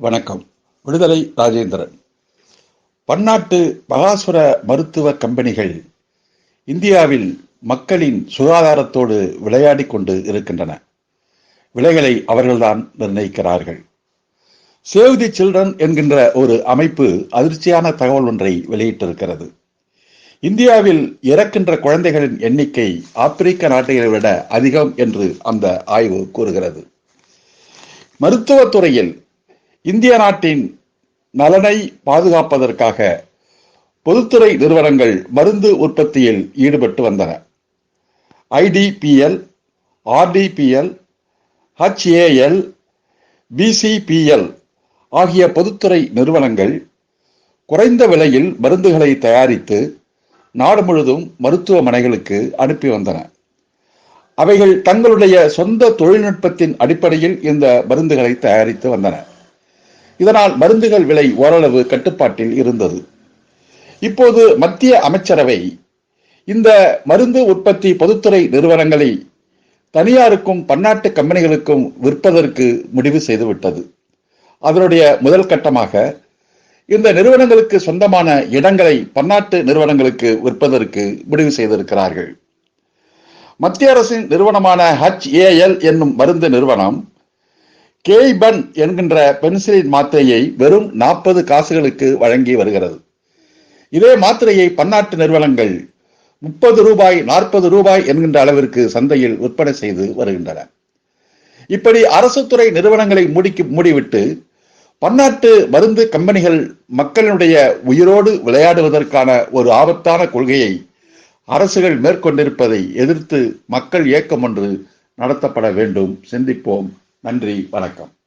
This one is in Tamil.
வணக்கம். விடுதலை ராஜேந்திரன். பன்னாட்டு பகாசுர மருத்துவ கம்பெனிகள் இந்தியாவில் மக்களின் சுகாதாரத்தோடு விளையாடி கொண்டு இருக்கின்றன. விலைகளை அவர்கள்தான் நிர்ணயிக்கிறார்கள். சேவ் தி சில்ட்ரன் என்கின்ற ஒரு அமைப்பு அதிர்ச்சியான தகவல் ஒன்றை வெளியிட்டிருக்கிறது. இந்தியாவில் இறக்கின்ற குழந்தைகளின் எண்ணிக்கை ஆப்பிரிக்க நாடுகளை விட அதிகம் என்று அந்த ஆய்வு கூறுகிறது. மருத்துவத்துறையில் இந்திய நாட்டின் நலனை பாதுகாப்பதற்காக பொதுத்துறை நிறுவனங்கள் மருந்து உற்பத்தியில் ஈடுபட்டு வந்தன. ஐடிபிஎல் ஆர்டிபிஎல் ஹச்ஏஎல் பிசிபிஎல் ஆகிய பொதுத்துறை நிறுவனங்கள் குறைந்த விலையில் மருந்துகளை தயாரித்து நாடு முழுதும் மருத்துவமனைகளுக்கு அனுப்பி வந்தன. அவைகள் தங்களுடைய சொந்த தொழில்நுட்பத்தின் அடிப்படையில் இந்த மருந்துகளை தயாரித்து வந்தன. இதனால் மருந்துகள் விலை ஓரளவு கட்டுப்பாட்டில் இருந்தது. இப்போது மத்திய அமைச்சரவை இந்த மருந்து உற்பத்தி பொதுத்துறை நிறுவனங்களை தனியாருக்கும் பன்னாட்டு கம்பெனிகளுக்கும் விற்பதற்கு முடிவு செய்துவிட்டது. அதனுடைய முதல் கட்டமாக இந்த நிறுவனங்களுக்கு சொந்தமான இடங்களை பன்னாட்டு நிறுவனங்களுக்கு விற்பதற்கு முடிவு செய்திருக்கிறார்கள். மத்திய அரசின் நிறுவனமான ஹச்ஏஎல் என்னும் மருந்து நிறுவனம் கேய்பன் என்கின்ற பென்சிலின் மாத்திரையை வெறும் நாற்பது காசுகளுக்கு வழங்கி வருகிறது. இதே மாத்திரையை பன்னாட்டு நிறுவனங்கள் முப்பது ரூபாய் நாற்பது ரூபாய் என்கின்ற அளவிற்கு சந்தையில் விற்பனை செய்து வருகின்றன. இப்படி அரசு துறை நிறுவனங்களை மூடிக்கு மூடிவிட்டு பன்னாட்டு மருந்து கம்பெனிகள் மக்களுடைய உயிரோடு விளையாடுவதற்கான ஒரு ஆபத்தான கொள்கையை அரசுகள் மேற்கொண்டிருப்பதை எதிர்த்து மக்கள் இயக்கம் ஒன்று நடத்தப்பட வேண்டும். சிந்திப்போம். நன்றி வணக்கம்.